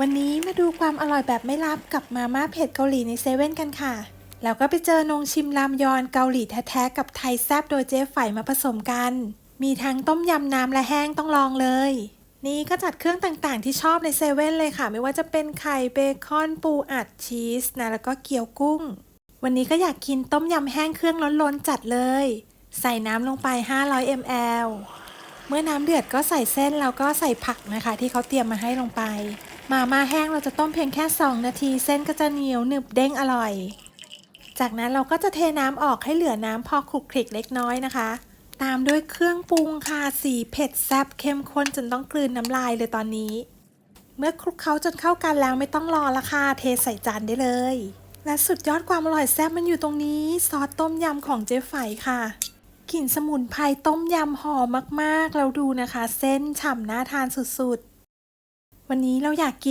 วันนี้มาดูความอร่อยแบบไม่ลับกับมาม่าเผ็ดเกาหลีในเซเว่นกันค่ะ แล้วก็ไปเจอนงชิมรามยอนเกาหลีแท้ๆกับไทยแซบโดยเจ๊ไฝมาผสมกัน มีทั้งต้มยำน้ำและแห้งต้องลองเลย นี่ก็จัดเครื่องต่างๆ ที่ชอบในเซเว่นเลยค่ะ ไม่ว่าจะเป็นไข่เบคอนปูอัดชีสนะแล้วก็เกี๊ยวกุ้ง วันนี้ก็อยากกินต้มยำแห้งเครื่องล้นๆจัดเลย ใส่น้ำลงไป 500 ml เมื่อน้ำเดือดก็ใส่เส้นแล้วก็ใส่ผักนะคะ ที่เขาเตรียมมาให้ลงไป มาม่าแห้งเราจะต้มเพียงแค่ 2 นาที เส้นก็จะเหนียวหนึบเด้งอร่อย จากนั้นเราก็จะเทน้ำออกให้เหลือน้ำพอคลุกคลิกเล็กน้อยนะคะ ตามด้วยเครื่องปรุงค่ะสีเผ็ดแซ่บเข้มข้นจนต้องกลืนน้ำลายเลยตอนนี้ เมื่อคลุกเคล้าจนเข้ากันแล้วไม่ต้องรอละค่ะเทใส่จานได้เลย และสุดยอดความอร่อยแซ่บมันอยู่ตรงนี้ ซอสต้มยำของเจ๊ไฝค่ะ กลิ่นสมุนไพรต้มยำหอมมากๆ เราดูนะคะ เส้นฉ่ำน่าทานสุดๆ วันนี้เราอยากกิน